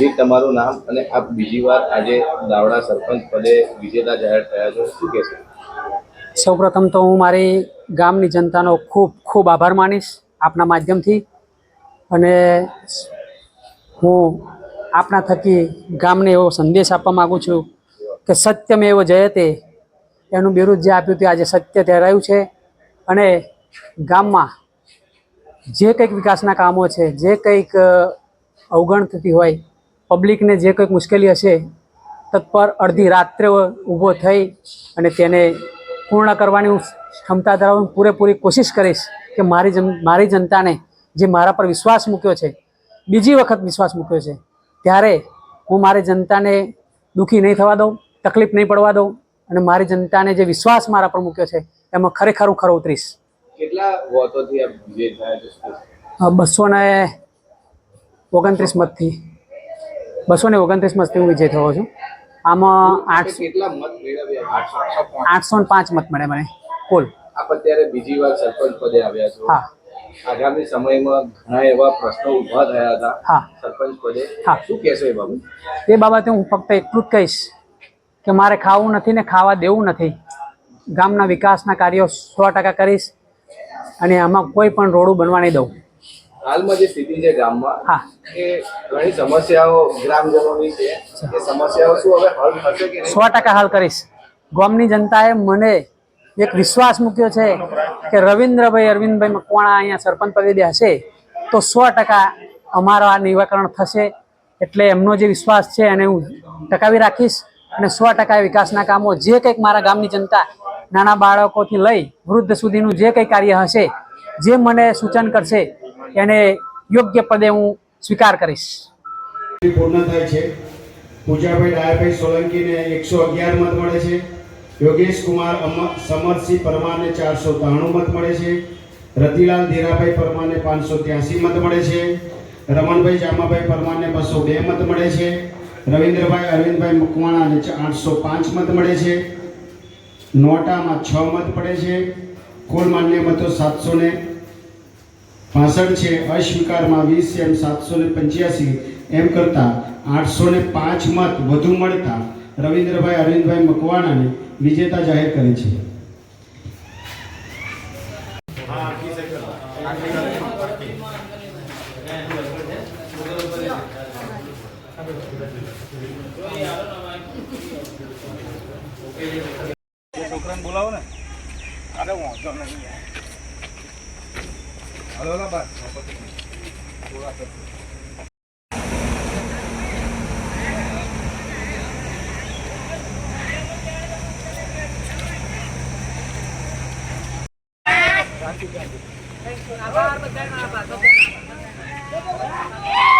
જે તમારું નામ અને આપ બીજી વાર આજે દાવડા સરપંચ પદે વિજેતા જાહેર થયા છો, શું કહેશો? સૌપ્રથમ તો હું મારી ગામની જનતાનો ખૂબ ખૂબ આભાર માનીશ આપના માધ્યમથી અને હું આપના થકી ગામને એવો સંદેશ આપવા માગું છું કે સત્યમેવ જયતે એનું બિરુદ જે આપ્યું તે આજે સત્ય ઠેરાયું છે અને ગામમાં જે કંઈક વિકાસના કામો છે, જે કંઈક અવગણ થતી હોય પબ્લિકને જે કંઈક મુશ્કેલી હશે તત્પર અડધી રાત્રે ઊભો થઈ અને તેને પૂર્ણ કરવાની હું ક્ષમતા ધરાવું પૂરેપૂરી કોશિશ કરીશ કે મારી જન મારી જનતાને જે મારા પર વિશ્વાસ મૂક્યો છે બીજી વખત વિશ્વાસ મૂક્યો છે ત્યારે હું મારી જનતાને દુઃખી નહીં થવા દઉં તકલીફ નહીં પડવા દઉં અને મારી જનતાને જે વિશ્વાસ મારા પર મૂક્યો છે એમાં ખરેખર હું ખરો ઉતરીશ કેટલા? બસો ને ઓગણત્રીસ મતથી બસો ને ઓગણત્રીસ મતથી હું વિજય થયો છું. આમાં આઠસો આઠસો પાંચ. મત મળે મને. કુલ. આપ અત્યારે બીજી વાર સરપંચ પદે આવ્યા છો. હા. આગામી સમયમાં ઘણા એવા પ્રશ્નો ઊભા થયા હતા હા. સરપંચ પદે. હા. શું કહેશો એ બાબત? તે બાબતે હું ફક્ત એટલું જ કહીશ કે મારે ખાવું નથી ને ખાવા દેવું નથી. ગામના વિકાસના કાર્યો સો ટકા કરીશ અને આમાં કોઈ પણ રોડું બનવા નહીં દઉં. હાલમાં જે સ્થિતિ છે ગામમાં હા. એ ઘણી સમસ્યાઓ ગ્રામજનોની છે. એ સમસ્યાઓ શું હવે હલ થશે કે સો ટકા હાલ કરીશ. ગામની જનતાએ મને એક વિશ્વાસ મૂક્યો છે કે રવિન્દ્રભાઈ અરવિંદભાઈ મકવાણા અહીંયા સરપંચ પદે હશે તો સો ટકા અમારો આ નિરાકરણ થશે. એટલે એમનો જે વિશ્વાસ છે એને હું ટકાવી રાખીશ અને સો ટકા વિકાસના કામો જે કંઈક મારા ગામની જનતા નાના બાળકોથી લઈ વૃદ્ધ સુધીનું જે કંઈ કાર્ય હશે જે મને સૂચન કરશે એને યોગ્ય પદે હું સ્વીકાર કરીશ. પૂર્ણ થાય છે. પૂજાભાઈ ડાયાભાઈ સોલંકીને એકસો અગિયાર મત મળે છે. યોગેશ કુમાર સમરસિંહ પરમારને ચારસો ત્રાણું મત મળે છે. રતિલાલ ધીરાભાઈ પરમારને પાંચસો ત્યાસી મત મળે છે. રમણભાઈ જામાભાઈ પરમારને બસો બે મત મળે છે. રવિન્દ્રભાઈ અરવિંદભાઈ મકવાણાને આઠસો પાંચ મત મળે છે. નોટામાં છ મત પડે છે. કુલ માન્ય મતો સાતસો ને પાસઠ છે અસ્વીકારમાં વીસ એમ સાતસો ને પંચ્યાસી. એમ કરતાં આઠસો ને પાંચ મત વધુ મળતા રવિન્દ્રભાઈ અરવિંદભાઈ મકવાણાને વિજેતા જાહેર કરે છે. છોકરાને બોલાવો ને. અરે વાંધો નહીં Halo, Labat. Thank you.